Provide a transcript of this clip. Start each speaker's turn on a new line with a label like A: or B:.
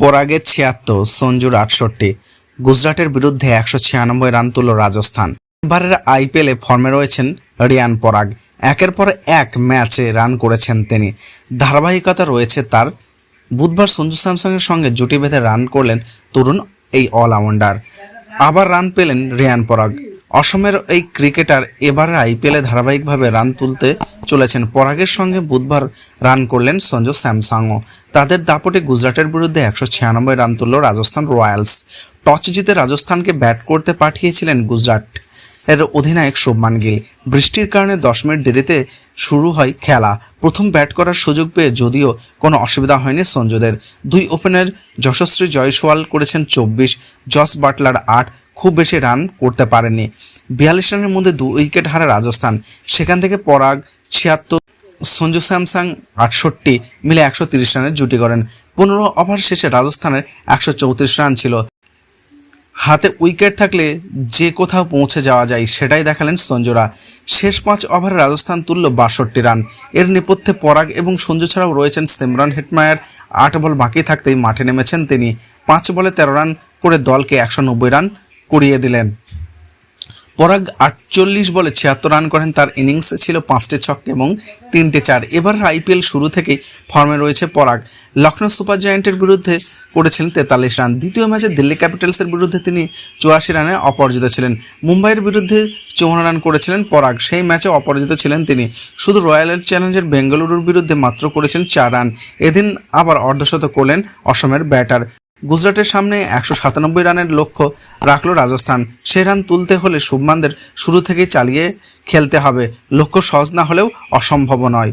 A: পরাগে ছিয়াত্তর, সঞ্জুর আটষট্টি, গুজরাটের বিরুদ্ধে একশো ছিয়ানব্বই রান তুলল রাজস্থান। এবারের আইপিএলে ফর্মে রয়েছেন রিয়ান পরাগ। একের পর এক ম্যাচে রান করেছেন তিনি। ধারাবাহিকতা রয়েছে তার। বুধবার সঞ্জু স্যামসংয়ের সঙ্গে জুটি বেঁধে রান করলেন তরুণ এই অলরাউন্ডার। আবার রান পেলেন রিয়ান পরাগ। অসমের এই ক্রিকেটার এবারে আইপিএলে ধারাবাহিকভাবে রান তুলতে চলেছেন। পরাগের সঙ্গে বুধবার রান করলেন সঞ্জু স্যামসাংও। তাদের দাপটে গুজরাটের বিরুদ্ধে একশো ছিয়ানব্বই রান তুলল রাজস্থান রয়্যালস। টস জিতে রাজস্থানকে ব্যাট করতে পাঠিয়েছিলেন গুজরাট। এর অধিনায়ক শুভমান গিল। বৃষ্টির কারণে দশ মিনিট দেরিতে শুরু হয় খেলা। প্রথম ব্যাট করার সুযোগ পেয়ে যদিও কোনো অসুবিধা হয়নি সঞ্জুদের। দুই ওপেনার যশস্বী জয়সওয়াল করেছেন চব্বিশ, জস বাটলার আট খুব বেশি রান করতে পারেনি বিয়াল্লিশ রানের মধ্যে দু উইকেট হারে রাজস্থান। সেখান থেকে পরাগ ছিয়াত্তর, সঞ্জু স্যামসাং আটষট্টি মিলে একশো তিরিশ রানের জুটি করেন। পনেরো ওভার শেষে রাজস্থানের একশো চৌত্রিশ রান ছিল। হাতে উইকেট থাকলে যে কোথাও পৌঁছে যাওয়া যায়, সেটাই দেখালেন সঞ্জুরা। শেষ পাঁচ ওভারে রাজস্থান তুলল বাষট্টি রান এর নেপথ্যে পরাগ এবং সঞ্জু ছাড়াও রয়েছেন সিমরান হেটমায়ার। আট বল বাকি থাকতেই মাঠে নেমেছেন তিনি। পাঁচ বলে তেরো রান করে দলকে একশো নব্বই রান করিয়ে দিলেন। পরাগ আটচল্লিশ বলে ছিয়াত্তর রান করেন, তার ইনিংসে ছিল পাঁচটি ছক্কা এবং তিনটে চার। এবার আইপিএল শুরু থেকেই ফর্মে রয়েছে পরাগ। লখনৌ সুপার জায়ান্টের বিরুদ্ধে করেছিলেন তেতাল্লিশ রান। দ্বিতীয় ম্যাচে দিল্লি ক্যাপিটালসের বিরুদ্ধে তিনি চুরাশি রানে অপরাজিত ছিলেন। মুম্বাইয়ের বিরুদ্ধে চৌহান রান করেছিলেন পরাগ। সেই ম্যাচে অপরাজিত ছিলেন তিনি। শুধু রয়্যাল চ্যালেঞ্জের বেঙ্গালুরুর বিরুদ্ধে মাত্র করেছেন চার রান। এদিন আবার অর্ধশত করলেন অসমের ব্যাটার গুজরাটের সামনে একশো সাতানব্বই রানের লক্ষ্য রাখল রাজস্থান। সে রান তুলতে হলে শুভমানদের শুরু থেকেই চালিয়ে খেলতে হবে। লক্ষ্য সহজ না হলেও অসম্ভব নয়।